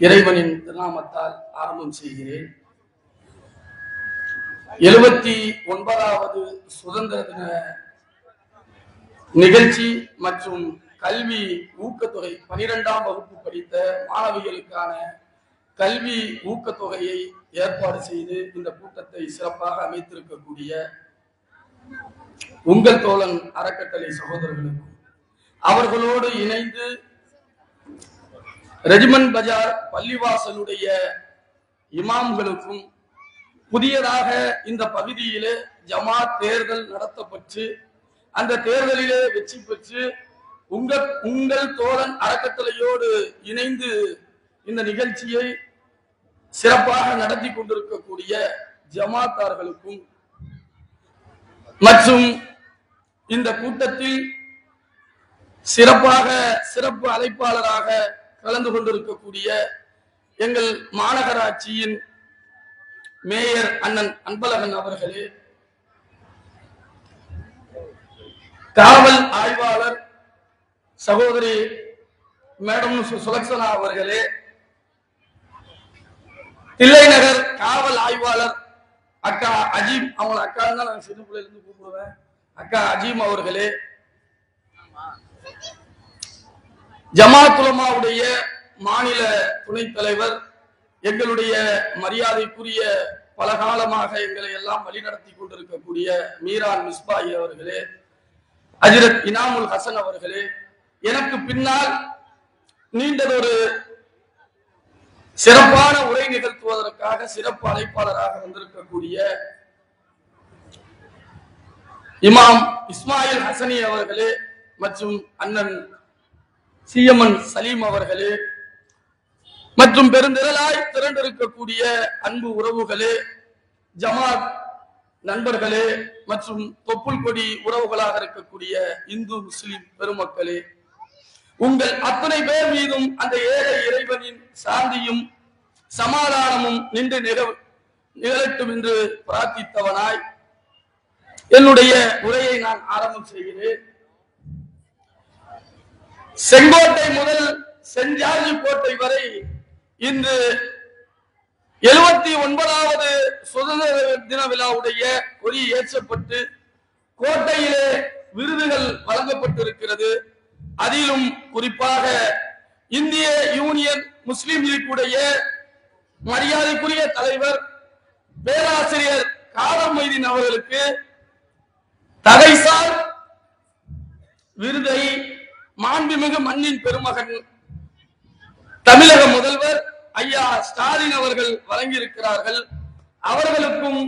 இறைவனின் திருநாமத்தால் ஆரம்பம் செய்கிறேன். எழுபத்தி ஒன்பதாவது சுதந்திர தின நிகழ்ச்சி மற்றும் கல்வி ஊக்கத்தொகை பனிரெண்டாம் வகுப்பு படித்த மாணவிகளுக்கான கல்வி ஊக்கத்தொகையை ஏற்பாடு செய்து இந்த கூட்டத்தை சிறப்பாக அமைத்திருக்கக்கூடிய உங்கள் தோழன் அறக்கட்டளை சகோதரர்களுக்கும் அவர்களோடு இணைந்து ரெஜிமன் பஜார் பள்ளிவாசலுடைய இமாம்களுக்கும் புதியதாக இந்த பகுதியிலே ஜமாத் தேர்தல் நடத்தப்பட்டு அந்த தேர்தலிலே வெற்றி பெற்று உங்கள் உங்கள் தோழன் அறக்கட்டளையோடு இணைந்து இந்த நிகழ்ச்சியை சிறப்பாக நடத்தி கொண்டிருக்கக்கூடிய ஜமாத்தார்களுக்கும் மற்றும் இந்த கூட்டத்தில் சிறப்பாக சிறப்பு அழைப்பாளராக கலந்து கொண்டிருக்கக்கூடிய எங்கள் மாநகராட்சியின் மேயர் அண்ணன் அன்பழகன் அவர்களே காவல் ஆய்வாளர் சகோதரி மேடம் சு- சுலக்ஷனா அவர்களே தில்லைநகர் காவல் ஆய்வாளர் அக்கா அஜீம் அவங்க அக்கா தான் நான் சின்ன பிள்ளையில இருந்து கூப்பிடுவேன். அக்கா அஜீம் அவர்களே ஜமாத்துலமாவுடைய மாநில துணைத் தலைவர் எங்களுடைய மரியாதைக்குரிய பல காலமாக எங்களை எல்லாம் வழிநடத்தி கொண்டிருக்கக்கூடிய மீரான் மிஸ்பாயி அவர்களே அஜிரத் இனாமுல் ஹசன் அவர்களே எனக்கு பின்னால் நீண்டதொரு சிறப்பான உரை நிகழ்த்துவதற்காக சிறப்பு அழைப்பாளராக வந்திருக்கக்கூடிய இமாம் இஸ்மாயில் ஹசனி அவர்களே மற்றும் அண்ணன் சிஎம்என் சலீம் அவர்களே மற்றும் பெருந்திரளாய் திரண்டிருக்கக்கூடிய அன்பு உறவுகளே ஜமாத் நண்பர்களே மற்றும் தொப்புள் கொடி உறவுகளாக இருக்கக்கூடிய இந்து முஸ்லிம் பெருமக்களே உங்கள் அத்தனை பேர் மீதும் அந்த ஏழை இறைவனின் சாந்தியும் சமாதானமும் நின்று நிகழ் நிகழட்டும் என்று பிரார்த்தித்தவனாய் என்னுடைய உரையை நான் ஆரம்பம் செய்கிறேன். செங்கோட்டை முதல் செஞ்சார்ஜி கோட்டை வரை இன்று எழுபத்தி ஒன்பதாவது சுதந்திர தின விழாவுடைய கொடி ஏற்றப்பட்டு கோட்டையிலே விருதுகள் வழங்கப்பட்டிருக்கிறது. அதிலும் குறிப்பாக இந்திய யூனியன் முஸ்லிம் லீக்குடைய மரியாதைக்குரிய தலைவர் பேராசிரியர் காலம் மொய்தீன் அவர்களுக்கு தகைசார் விருதை மாண்புமிகு மண்ணின் பெருமகன் தமிழக முதல்வர் ஐயா ஸ்டாலின் அவர்கள் வழங்கியிருக்கிறார்கள். அவர்களுக்கும்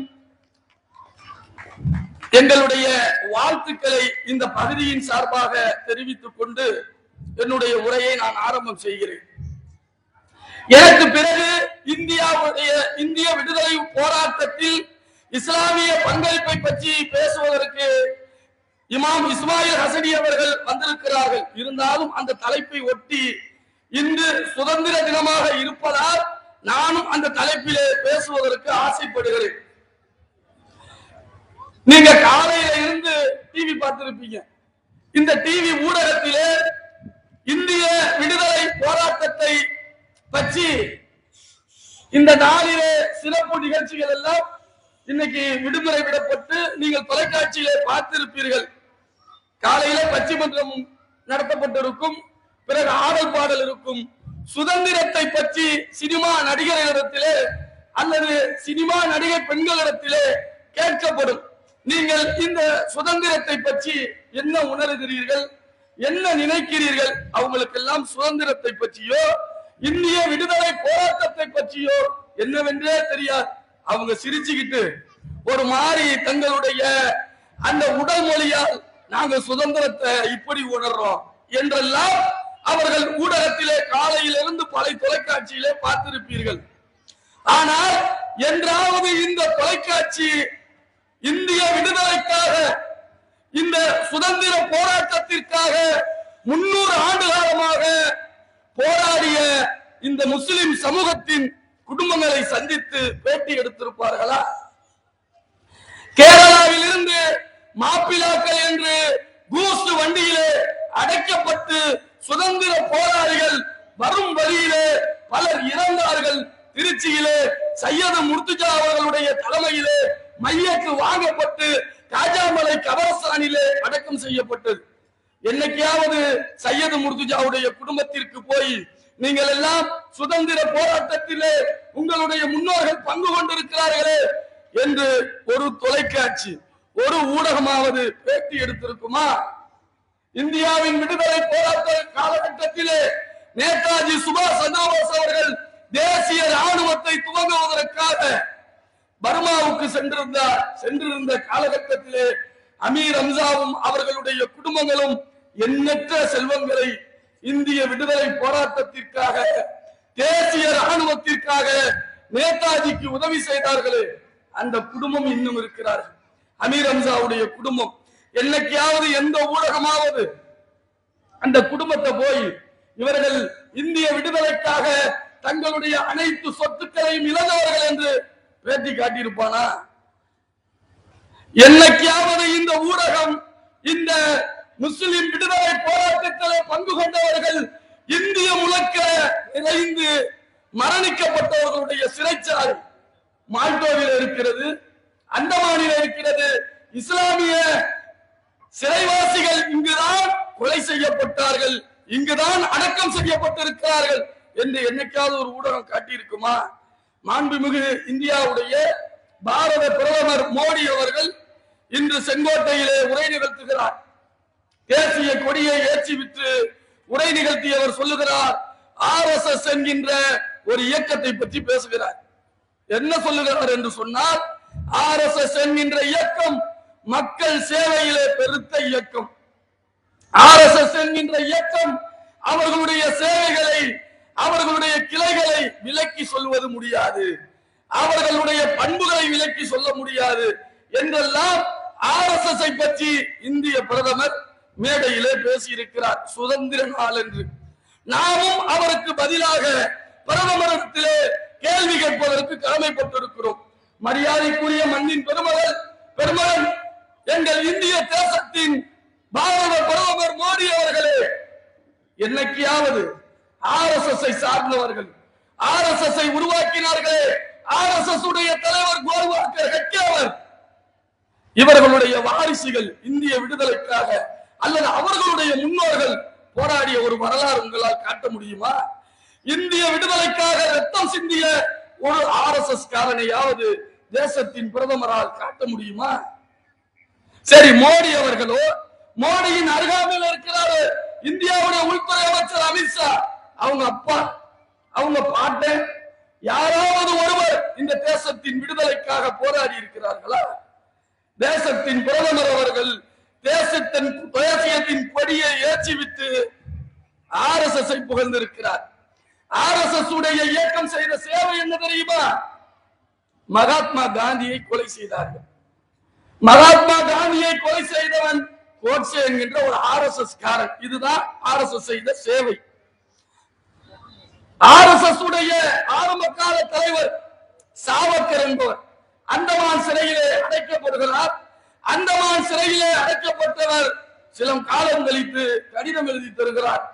எங்களுடைய வாழ்த்துக்களை இந்த பகுதியின் சார்பாக தெரிவித்துக் கொண்டு என்னுடைய உரையை நான் ஆரம்பம் செய்கிறேன். எனக்கு பிறகு இந்தியாவுடைய இந்திய விடுதலை போராட்டத்தில் இஸ்லாமிய பங்களிப்பை பற்றி பேசுவதற்கு இமாம் இஸ்மாயில் ஹசனி அவர்கள் வந்திருக்கிறார்கள். இருந்தாலும் அந்த தலைப்பை ஒட்டி இன்று சுதந்திர தினமாக இருப்பதால் நானும் அந்த தலைப்பிலே பேசுவதற்கு ஆசைப்படுகிறேன். நீங்க காலையில இருந்து டிவி பார்த்திருப்பீங்க. இந்த டிவி ஊடகத்திலே இந்திய விடுதலை போராட்டத்தை பற்றி இந்த நாளிலே சிறப்பு நிகழ்ச்சிகள் எல்லாம் இன்னைக்கு விடுமுறை விடப்பட்டு நீங்கள் தொலைக்காட்சியிலே பார்த்திருப்பீர்கள். காலையில பட்டிமன்றம் நடத்தப்பட்டிருக்கும். பிறகு ஆடல் பாடல் இருக்கும். சுதந்திரத்தை பற்றி சினிமா நடிகர்களிடத்திலே அல்லது சினிமா நடிகை பெண்களிடத்திலே கேட்கப்படும். நீங்கள் இந்த சுதந்திரத்தை பற்றி என்ன உணர்கிறீர்கள்? என்ன நினைக்கிறீர்கள்? அவங்களுக்கெல்லாம் சுதந்திரத்தை பற்றியோ இந்திய விடுதலை போராட்டத்தை பற்றியோ என்னவென்றே தெரியாது. அவங்க சிரிச்சுக்கிட்டு ஒரு மாதிரி தங்களுடைய அந்த உடல் மொழியால் நாங்க சுதந்திரத்தை இப்படி உணர்றோம் என்றெல்லாம் அவர்கள் ஊடகத்திலே காலையிலிருந்து பழைய தொலைக்காட்சியிலே பார்த்திருப்பீர்கள். ஆனால் என்றாவது இந்த தொலைக்காட்சி இந்திய விடுதலைக்காக இந்த சுதந்திர போராட்டத்திற்காக முன்னூறு ஆண்டு காலமாக போராடிய இந்த முஸ்லிம் சமூகத்தின் குடும்பங்களை சந்தித்து பேட்டி எடுத்திருப்பார்களா? கேரளாவில் இருந்து மாப்பிளாக்கள் என்று பூஸ்ட் வண்டியிலே அடைக்கப்பட்டு சுதந்திர போராளிகள் வரும் வழியிலே பலர் இறந்தார்கள். திருச்சியிலே சையது முர்த்துஜா அவர்களுடைய தலைமையிலே மையக்கு வாங்கப்பட்டு காஜாமலை கபரஸ்தானிலே அடக்கம் செய்யப்பட்டது. என்னைக்காவது சையது முர்துஜாவுடைய குடும்பத்திற்கு போய் நீங்கள் எல்லாம் சுதந்திர போராட்டத்திலே உங்களுடைய முன்னோர்கள் பங்கு கொண்டிருக்கிறார்களே என்று ஒரு தொலைக்காட்சி ஒரு ஊடகமாவது பேட்டி எடுத்திருக்குமா? இந்தியாவின் விடுதலை போராட்ட காலகட்டத்திலே நேதாஜி சுபாஷ் சந்திரபோஸ் அவர்கள் தேசிய ராணுவத்தை துவங்குவதற்காக பர்மாவுக்கு சென்றிருந்தார் சென்றிருந்த காலகட்டத்திலே அமீர் அம்சாவும் அவர்களுடைய குடும்பங்களும் எண்ணற்ற செல்வங்களை இந்திய விடுதலை போராட்டத்திற்காக தேசிய ராணுவத்திற்காக நேதாஜிக்கு உதவி செய்தார்களே. அந்த குடும்பம் இன்னும் இருக்கிறார்கள். அமீர் அம்சாவுடைய குடும்பம். என்னைக்காவது எந்த ஊடகமாவது அந்த குடும்பத்தை போய் இவர்கள் இந்திய விடுதலைக்காக தங்களுடைய அனைத்து சொத்துக்களையும் இழந்தவர்கள் என்று பேட்டி காட்டியிருப்பானா? என்னைக்காவது இந்த ஊடகம் இந்த முஸ்லிம் விடுதலை போராட்டத்தில் பங்கு கொண்டவர்கள் இந்திய முழக்க நிறைந்து மரணிக்கப்பட்டவர்களுடைய சிறைச்சாலை மால்டோவில் இருக்கிறது. அந்தமானில் இருக்கிறது. இஸ்லாமிய சிறைவாசிகள் இங்குதான் கொலை செய்யப்பட்டார்கள். இங்குதான் அடக்கம் செய்யப்பட்டிருக்கிறார்கள் என்று என்னைக்காவது ஒரு ஊடகம் காட்டியிருக்குமா? மாண்புமிகு இந்தியாவுடைய பாரத பிரதமர் மோடி அவர்கள் இன்று செங்கோட்டையிலே உரை நிகழ்த்துகிறார். தேசிய கொடியை ஏற்றி விட்டு உரை நிகழ்த்தியவர் சொல்லுகிறார் ஆர் எஸ் எஸ் என்கின்ற ஒரு இயக்கத்தை பற்றி பேசுகிறார். என்ன சொல்லுகிறார் என்று சொன்னால் ஆர் எஸ் எஸ் என்கின்ற இயக்கம் மக்கள் சேவையிலே பெருத்த இயக்கம். ஆர் எஸ் எஸ் என்கின்ற இயக்கம் அவர்களுடைய சேவைகளை அவர்களுடைய கிளைகளை விலக்கி சொல்வது முடியாது. அவர்களுடைய பண்புகளை விலக்கி சொல்ல முடியாது. என்றெல்லாம் ஆர் எஸ் எஸ் பற்றி இந்திய பிரதமர் மேடையிலே பேசியிருக்கிறார். சுதந்திர நாள் என்று. நாமும் அவருக்கு பதிலாக பிரதமரிடத்திலே கேள்வி கேட்பதற்கு கடமைப்பட்டிருக்கிறோம். மரியாதைக்குரிய மண்ணின் பெருமகள் பெருமகன் எங்கள் இந்திய தேசத்தின் பாரத பிரதமர் மோடி அவர்களே என்னைக்கையாவது ஆர் எஸ் எஸ் சார்ந்தவர்கள் ஆர் எஸ் எஸ் உருவாக்கினார்களே ஆர் எஸ் எஸ் உடைய தலைவர் கோல்வாக்கர் ஹெக்கேவர் இவர்களுடைய வாரிசுகள் இந்திய விடுதலைக்காக அல்லது அவர்களுடைய முன்னோர்கள் போராடிய ஒரு வரலாறு உங்களால் காட்ட முடியுமா? இந்திய விடுதலைக்காக ரத்தம் சிந்திய ஒரு ஆர் எஸ் எஸ் காரனையாவது தேசத்தின் பிரதமரால் காட்ட முடியுமா? சரி மோடி அவர்களோ மோடியின் அருகாமையில் இருக்கிறாரு. இந்தியாவுடைய உள்துறை அமைச்சர் அமித்ஷா அவங்க அப்பா அவங்க பாட்டன் யாராவது ஒருவர் இந்த தேசத்தின் விடுதலைக்காக போராடி இருக்கிறார்களா? தேசத்தின் பிரதமர் அவர்கள் தேசத்தின் தேசியத்தின் கொடியை ஏற்றிவிட்டு ஆர் எஸ் எஸ் புகழ்ந்திருக்கிறார். ஆர் எஸ் எஸ் உடைய இயக்கம் செய்த சேவை என்ன தெரியுமா? மகாத்மா காந்தியை கொலை செய்தார்கள். மகாத்மா காந்தியை கொலை செய்தவன் கோட்சே என்கின்ற ஒரு ஆர் எஸ் எஸ் காரன். இதுதான் ஆர் எஸ் எஸ் செய்த சேவை. ஆர் எஸ் எஸ் உடைய ஆரம்ப கால தலைவர் சாவர்கர் என்பவர். அந்தமான் சிறையிலே அடைக்கப்படுகிறார் அந்தமான் சிறையிலே அடைக்கப்பட்டவர் சில காலம் கழித்து கடிதம் எழுதி தருகிறார்.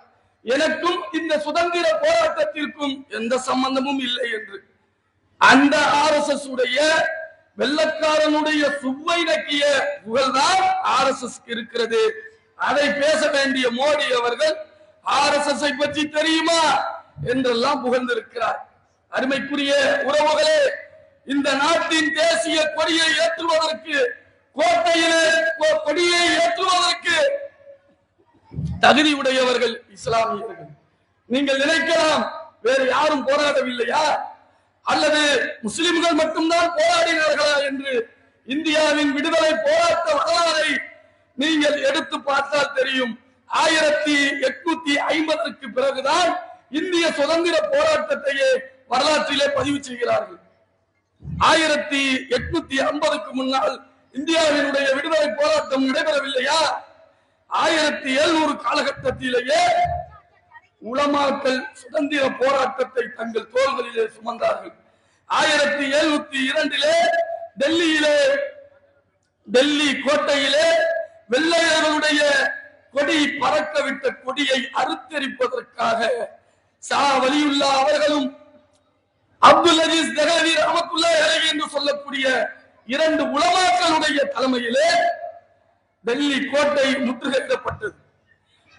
எனக்கும் இந்த சுதந்திர போராட்டத்திற்கும் எந்த சம்பந்தமும் இல்லை என்று. அந்த ஆர் எஸ் எஸ் உடைய வெள்ளக்காரனுடைய சுவை நக்கிய புகழ்தான் ஆர் எஸ் எஸ் இருக்கிறது. அதை பேச வேண்டிய மோடி அவர்கள் ஆர் எஸ் எஸ் பற்றி தெரியுமா? என்றெல்லாம் புகழ்ந்திருக்கிறார். அருமைக்குரிய உறவுகளே இந்த நாட்டின் தேசிய கொடியை ஏற்றுவதற்கு கோட்டையிலே கொடியை ஏற்றுவதற்கு தகுதி உடையவர்கள் இஸ்லாமியர்கள். நீங்கள் நினைக்கலாம் வேறு யாரும் போராடவில்லையா? அல்லது முஸ்லிம்கள் மட்டும்தான் போராடினார்களா என்று இந்தியாவின் விடுதலை போராட்ட வரலாறை நீங்கள் எடுத்து பார்த்தால் தெரியும். ஆயிரத்தி எட்நூத்தி ஐம்பதற்கு பிறகுதான் இந்திய சுதந்திர போராட்டத்தையே வரலாற்றிலே பதிவு செய்கிறார்கள். ஆயிரத்தி எட்நூத்தி ஐம்பதுக்கு முன்னால் இந்தியாவினுடைய விடுதலை போராட்டம் நடைபெறவில்லையா? ஆயிரத்தி எழுநூறு காலகட்டத்திலேயே உளமாக்கள் சுதந்திர போராட்டத்தை தங்கள் தோள்களிலே சுமந்தார்கள். ஆயிரத்தி எழுநூத்தி இரண்டிலே டெல்லியிலே டெல்லி கோட்டையிலே வெள்ளையர்களுடைய கொடி பறக்கவிட்ட கொடியை அறுத்தரிப்பதற்காக சா வலியுல்லா அவர்களும் அப்துல் அஜீஸ் தகவி ரமத்துல்லா அலைஹி என்று சொல்லக்கூடிய இரண்டு உலமாக்களுடைய தலைமையிலே டெல்லி கோட்டை முற்றுகையிடப்பட்டது.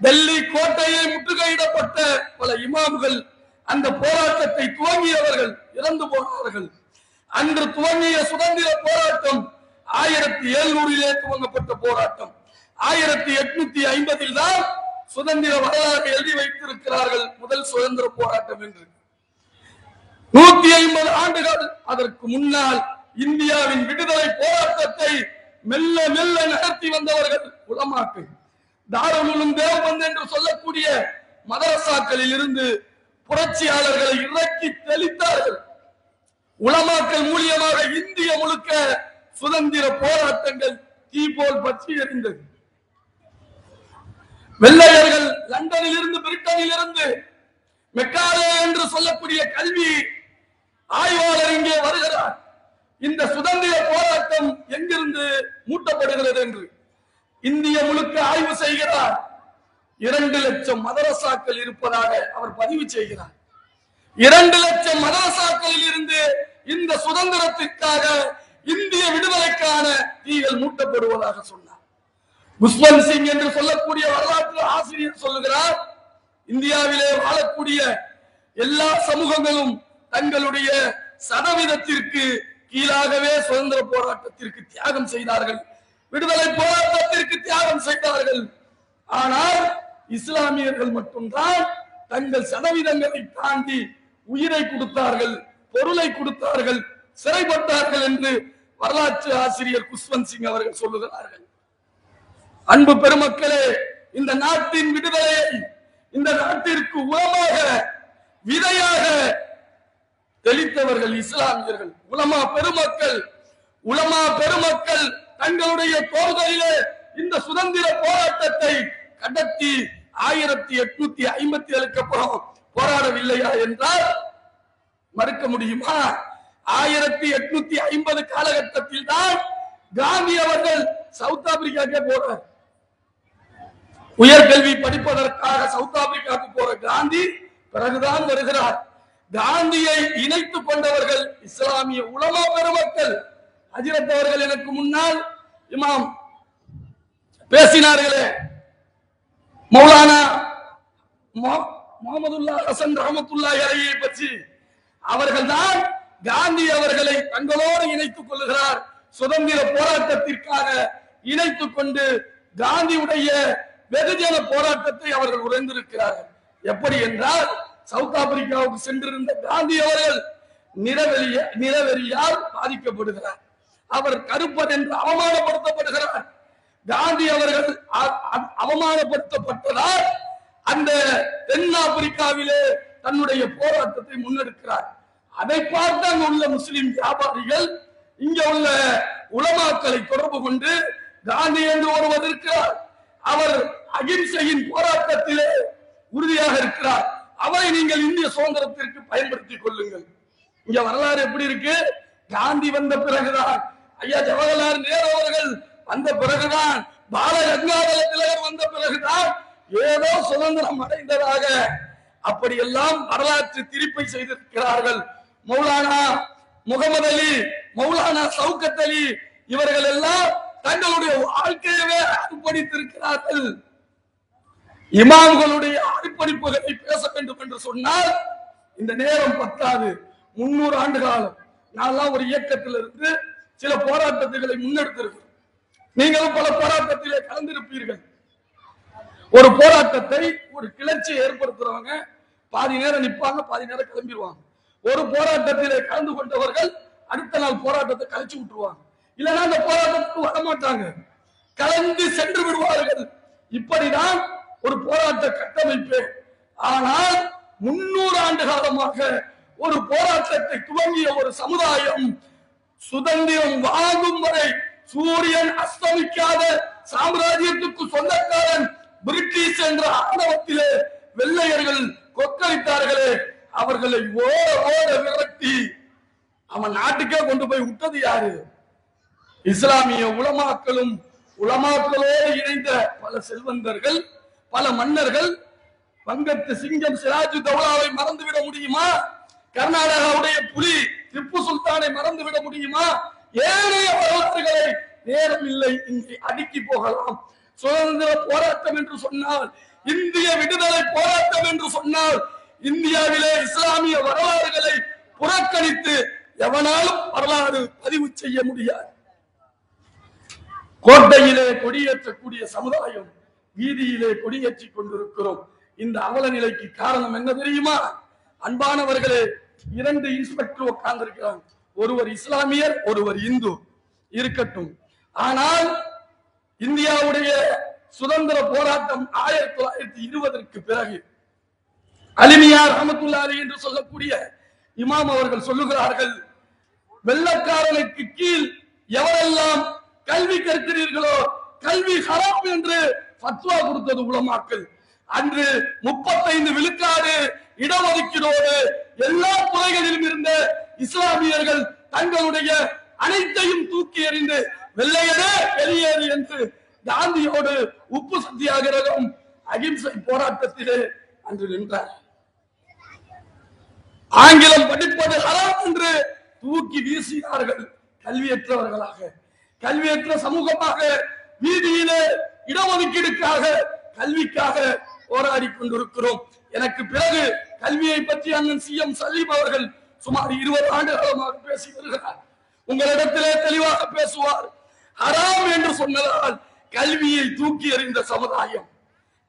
டெல்லி கோட்டையை முற்றுகையிடப்பட்ட பல இமாம்கள் அந்த போராட்டத்தை துவங்கியவர்கள் இறந்து போனார்கள். அன்று துவங்கிய சுதந்திர போராட்டம் ஆயிரத்தி எழுநூறிலே துவங்கப்பட்ட போராட்டம். ஆயிரத்தி எட்நூத்தி ஐம்பதில் தான் சுதந்திர வரலாறு எழுதி வைத்திருக்கிறார்கள் முதல் சுதந்திர போராட்டம் என்று. நூத்தி ஐம்பது ஆண்டுகள் அதற்கு முன்னால் இந்தியாவின் விடுதலை போராட்டத்தை மெல்ல மெல்ல நடத்தி வந்தவர்கள் உளமாக்கு தாரமுலும் தேவபந்த் என்று சொல்லக்கூடிய மதரசாக்களில் இருந்து புரட்சியாளர்களை இறக்கி தெளித்தார்கள். உளமாக்கல் மூலியமாக இந்திய முழுக்க சுதந்திர போராட்டங்கள் தீ போல் பற்றி எறிந்தது வெள்ளையர்கள் லண்டனில் இருந்து பிரிட்டனில் இருந்து மெக்காலே என்று சொல்லக்கூடிய கல்வி ஆய்வாளர் இங்கே வருகிறார். இந்த சுதந்திர போராட்டம் எங்கிருந்து மூட்டப்படுகிறது என்று. இந்திய முழுக்க ஆய்வு செய்கிறார். இரண்டு லட்சம் மதரசாக்கள் இருப்பதாக அவர் பதிவு செய்கிறார். இரண்டு லட்சம் மதரசாக்களில் இருந்து இந்த சுதந்திரத்திற்காக இந்திய விடுதலைக்கான தீகள் மூட்டப்படுவதாக சொன்னார். குஷ்வந்த் சிங் என்று சொல்லக்கூடிய வரலாற்று ஆசிரியர் சொல்லுகிறார் இந்தியாவிலே வாழக்கூடிய எல்லா சமூகங்களும் தங்களுடைய சதவீதத்திற்கு கீழாகவே சுதந்திர போராட்டத்திற்கு தியாகம் செய்தார்கள். விடுதலை போராட்டத்திற்கு தியாகம் செய்தார்கள் ஆனால் இஸ்லாமியர்கள் மட்டும்தான் தங்கள் சதவீதங்களை தாண்டி உயிரை கொடுத்தார்கள் பொருளை கொடுத்தார்கள் சிறைப்பட்டார்கள் என்று வரலாற்று ஆசிரியர் குஷ்வந்த் சிங் அவர்கள் சொல்லுகிறார்கள். அன்பு பெருமக்களே இந்த நாட்டின் விடுதலையை இந்த நாட்டிற்கு உரமாக விதையாக தெளித்தவர்கள் இஸ்லாமியர்கள். உலமா பெருமக்கள் உலமா பெருமக்கள் தங்களுடைய தோள்களிலே இந்த சுதந்திர போராட்டத்தை கடத்தி ஆயிரத்தி எட்நூத்தி ஐம்பத்தி ஏழுக்கு அப்புறம் போராடவில்லையா என்றால் மறுக்க முடியுமா? ஆயிரத்தி எட்நூத்தி ஐம்பது காலகட்டத்தில் தான் காந்தி அவர்கள் சவுத் ஆப்பிரிக்காக்கே போறார் உயர்கல்வி படிப்பதற்காக சவுத் ஆப்பிரிக்காவுக்கு போற காந்தி பிறகுதான் வருகிறார். காந்தியை இணைத்துக் கொண்டவர்கள் இஸ்லாமிய உலமா பெருமக்கள். அஜிரத் அவர்கள் எனக்கு முன்னால் இமாம் பேசினார்களே. மௌலானா முகமதுல்லா ஹசன் ரஹமத்துல்லா அலையை பற்றி. அவர்கள் தான் காந்தி அவர்களை தங்களோடு இணைத்துக் கொள்கிறார் சுதந்திர போராட்டத்திற்காக இணைத்துக் கொண்டு காந்தியுடைய வெகுஜன போராட்டத்தை அவர்கள் உறைந்திருக்கிறார்கள் எப்படி என்றால் சவுத் ஆப்பிரிக்காவுக்கு சென்றிருந்த காந்தி அவர்கள் நிலவெறியால் பாதிக்கப்படுகிறார். அவர் கருப்பன் என்று அவமானப்படுத்தப்படுகிறார். காந்தி அவர்கள் அவமானப்படுத்தப்பட்டதால் அந்த தென்னாப்பிரிக்காவிலே தன்னுடைய போராட்டத்தை முன்னெடுக்கிறார். அதை பார்த்து அங்கு உள்ள முஸ்லிம் வியாபாரிகள் இங்க உள்ள உலமாக்களை தொடர்பு கொண்டு காந்தி என்று ஒருவர் இருக்கிறார். அவர் அகிம்சையின் போராட்டத்திலே உறுதியாக இருக்கிறார். அவரை நீங்கள் இந்திய சுதந்திரத்திற்கு பயன்படுத்திக் கொள்ளுங்கள். இங்க வரலாறு எப்படி இருக்கு? காந்தி வந்த பிறகுதான் ஐயா ஜவஹர்லால் நேரு அவர்கள் வந்த பிறகுதான் பால கங்காதர திலகர் வந்த பிறகுதான் ஏதோ சுதந்திரம் அடைந்ததாக அப்படியெல்லாம் வரலாற்று திருப்பை செய்திருக்கிறார்கள். மௌலானா முகமது அலி மௌலானா சவுக்கத் அலி இவர்கள் எல்லாம் தங்களுடைய வாழ்க்கையவே அர்ப்பணித்திருக்கிறார்கள். இமாம்களுடைய அர்ப்பணிப்புகளை பேச வேண்டும் என்று சொன்னால் இந்த நேரம் பத்தாது. முன்னூறு ஆண்டு காலம். நான்லாம் ஒரு இயக்கத்தில் இருந்து சில போராட்டத்துகளை முன்னெடுத்திருக்கிறோம். நீங்களும் பல போராட்டத்திலே கலந்திருப்பீர்கள். ஒரு போராட்டத்தை ஒரு கிளர்ச்சியை ஏற்படுத்துறவங்க பாதி நேரம் நிப்பாங்க பாதி நேரம் கிளம்பிடுவாங்க. ஒரு போராட்டத்திலே கலந்து கொண்டவர்கள் அடுத்த நாள் போராட்டத்தை கழிச்சு விட்டுருவாங்க. இல்லைன்னா அந்த போராட்டத்துக்கு வரமாட்டாங்க. கலந்து சென்று விடுவார்கள். இப்படிதான் ஒரு போராட்ட கட்டமைப்பு. ஆனால் முன்னூறு ஆண்டு காலமாக ஒரு போராட்டத்தை துவங்கிய ஒரு சமுதாயம் சுதந்திரம் வாங்கும் வரை சூரியன் அஸ்தமிக்காத சாம்ராஜ்யத்துக்கு சொந்தக்காரன் பிரிட்டிஷ் என்ற ஆணவத்திலே வெள்ளையர்கள் கொக்கரித்தார்களே அவர்களை ஓட ஓட விரட்டி அவன் நாட்டுக்கே கொண்டு போய் விட்டது யாரு? இஸ்லாமிய உலமாக்களும் உலமாக்களோடு இணைந்த பல செல்வந்தர்கள் பல மன்னர்கள் வங்கத்து சிங்கம் சிராஜு தௌலாவை மறந்துவிட முடியுமா? கர்நாடகாவுடைய புலி சுல்தானை மறந்துவிட முடியுமா? ஏனைய வரலாறுகளை நேரம் இல்லை இங்கே அடுக்கி போகலாம். சுதந்திர போராட்டம் என்று சொன்னால் இந்திய விடுதலை போராட்டம் என்று சொன்னால் இந்தியாவிலே இஸ்லாமிய வரலாறுகளை புறக்கணித்து எவனாலும் வரலாறு பதிவு செய்ய முடியாது. கோட்டையிலே கொடியேற்றக்கூடிய சமுதாயம் வீதியிலே கொடியேற்றிக் கொண்டிருக்கிறோம். இந்த அவல நிலைக்கு காரணம் என்ன தெரியுமா? அன்பானவர்களே இரண்டு இன்ஸ்பெக்டர் உட்கார்ந்திருக்கிறாங்க. ஒருவர் இஸ்லாமியர் ஒருவர் இந்து இருக்கட்டும். ஆனால் இந்தியாவுடைய சுதந்திர போராட்டம் ஆயிரத்தி தொள்ளாயிரத்தி இருபதற்கு பிறகு அலிமியார் அஹமத்துல்லாரி என்று சொல்லக்கூடிய இமாம் அவர்கள் சொல்லுகிறார்கள் வெள்ளக்காரனுக்கு கீழ் எவரெல்லாம் கல்வி கற்கிறீர்களோ கல்வி ஹராம் என்று பத்வா கொடுத்தது உலமாக்கள். அன்று முப்பத்தைந்து விழுக்காடு இடஒதுக்கீடோடு எல்லா துறைகளிலும் இருந்த இஸ்லாமியர்கள் தங்களுடைய அனைத்தையும் தூக்கி எறிந்து வெள்ளையரே வெளியேறு என்று காந்தியோடு உப்பு சத்தியாகிரகம் அகிம்சை போராட்டத்திலே அன்று நின்றார். ஆங்கிலம் படிப்பது ஹராம் என்று தூக்கி வீசினார்கள் கல்வியற்றவர்களாக. கல்வியற்ற சமூகமாக வீதியிலே இடஒதுக்கீடுக்காக கல்விக்காக போராடி கொண்டிருக்கிறோம். எனக்கு பிறகு கல்வியை பற்றி அண்ணன் சி எம் சலீம் அவர்கள் சுமார் இருபது ஆண்டு காலமாக பேசி வருகிறார். உங்களிடத்திலே தெளிவாக பேசுவார். ஹராம் என்று சொன்னதால் கல்வியை தூக்கி எறிந்த சமுதாயம்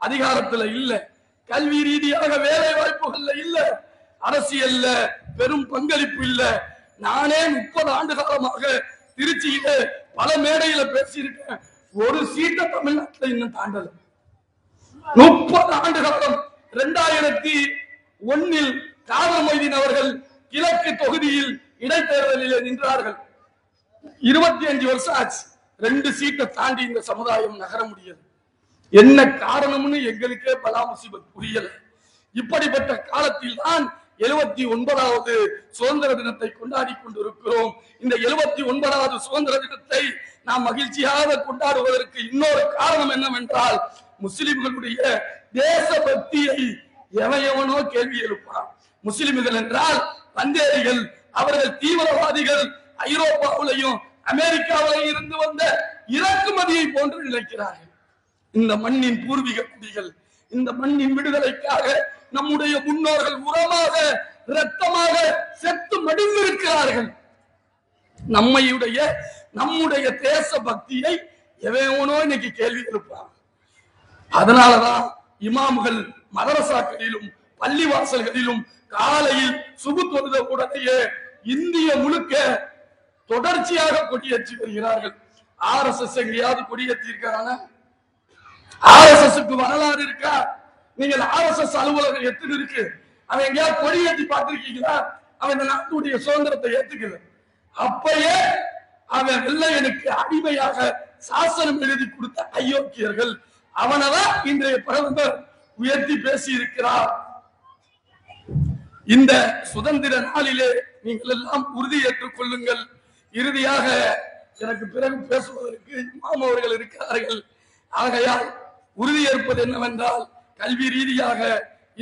அதிகாரத்துல இல்ல. கல்வி ரீதியாக வேலை வாய்ப்புகள்ல இல்ல. அரசியல்ல பெரும் பங்களிப்பு இல்ல. நானே முப்பது ஆண்டு காலமாக திருச்சியில பல மேடையில பேசியிருக்கேன். ஒரு சீட்டை தமிழ்நாட்டில் இன்னும் தாண்டல. முப்பது ஆண்டு காலம் இரண்டாயிரத்தி ஒன்னில் காதல் மொய்தீன் அவர்கள் கிழக்கு தொகுதியில் இடைத்தேர்தலில் நின்றார்கள். இருபத்தி அஞ்சு வருஷம் ஆச்சு. ரெண்டு சீட்டை தாண்டி இந்த சமுதாயம் நகர முடியல. என்ன காரணம்னு எங்களுக்கே பலா முசிபத் புரியல. இப்படிப்பட்ட காலத்தில் தான் எழுபத்தி ஒன்பதாவது சுதந்திர தினத்தை கொண்டாடி கொண்டிருக்கிறோம். இந்த எழுபத்தி ஒன்பதாவது சுதந்திர தினத்தை நாம் மகிழ்ச்சியாக கொண்டாடுவதற்கு இன்னொரு காரணம் என்னவென்றால் முஸ்லிம்களுடைய தேசபக்தியை எவன் எவனோ கேள்வி எழுப்பான் முஸ்லிம்கள் என்றால் பந்தேரிகள் அவர்கள் தீவிரவாதிகள் ஐரோப்பாவிலையும் அமெரிக்காவிலையும் இருந்து வந்த இறக்குமதியை போன்று நினைக்கிறார்கள். இந்த மண்ணின் பூர்வீக குடிகள் இந்த மண்ணின் விடுதலைக்காக நம்முடைய முன்னோர்கள் உரமாக இரத்தமாக செத்து மடிந்திருக்கிறார்கள். நம்மையுடைய நம்முடைய தேச பக்தியை எவனோ இன்னைக்கு கேள்வி எழுப்பான். அதனாலதான் இமாம்கள் மதரசாக்களிலும் பள்ளிவாசல்களிலும் காலையில் சுபு தொழுத உடனேயே இந்திய முழுக்க தொடர்ச்சியாக கொடியேற்றி வருகிறார்கள். ஆர் எஸ் எஸ் எங்கேயாவது கொடியேற்றி இருக்கிறானா ஆர் எஸ் எஸ் வரலாறு இருக்கா? நீங்கள் ஆர் எஸ் எஸ் அலுவலகம் எத்தனை இருக்கு? அவன் எங்கேயாவது கொடியேற்றி பார்த்திருக்கீங்களா? அவன் இந்த நாட்டுடைய சுதந்திரத்தை ஏத்துக்கல அப்பயே அவன் வெள்ளையனுக்கு அடிமையாக சாசனம் எழுதி கொடுத்த அயோக்கியர்கள். அவனதான் இன்றைய பிரதமர். உயர்த்தி பேசி இருக்கிறார் இந்த சுதந்திர நாளிலே நீங்கள் எல்லாம் உறுதி ஏற்றுக் கொள்ளுங்கள். இறுதியாக எனக்கு பிறகு பேசுவதற்கு இமாம் அவர்கள் இருக்கிறார்கள். ஆகையால் உறுதியேற்பது என்னவென்றால் கல்வி ரீதியாக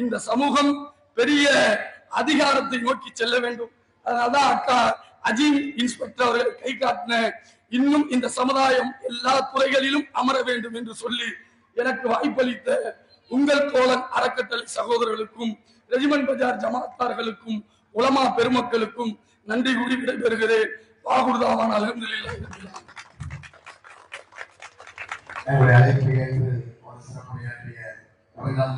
இந்த சமூகம் பெரிய அதிகாரத்தை நோக்கி செல்ல வேண்டும். அதனால்தான் அக்கா அஜீம் இன்ஸ்பெக்டர் அவர்கள் கை காட்டின இன்னும் இந்த சமுதாயம் எல்லா துறைகளிலும் அமர வேண்டும் என்று சொல்லி எனக்கு வாய்ப்பளித்த உங்கள் தோழன் அறக்கட்டளை சகோதரர்களுக்கும் ரெஜிமெண்ட் பஜார் ஜமாத்தார்களுக்கும் உலமா பெருமக்களுக்கும் நன்றி கூறி விடைபெறுகிறேன். வாகுர்தாவான் அலமதுல்லாஹி அழைப்பு முன்னாள்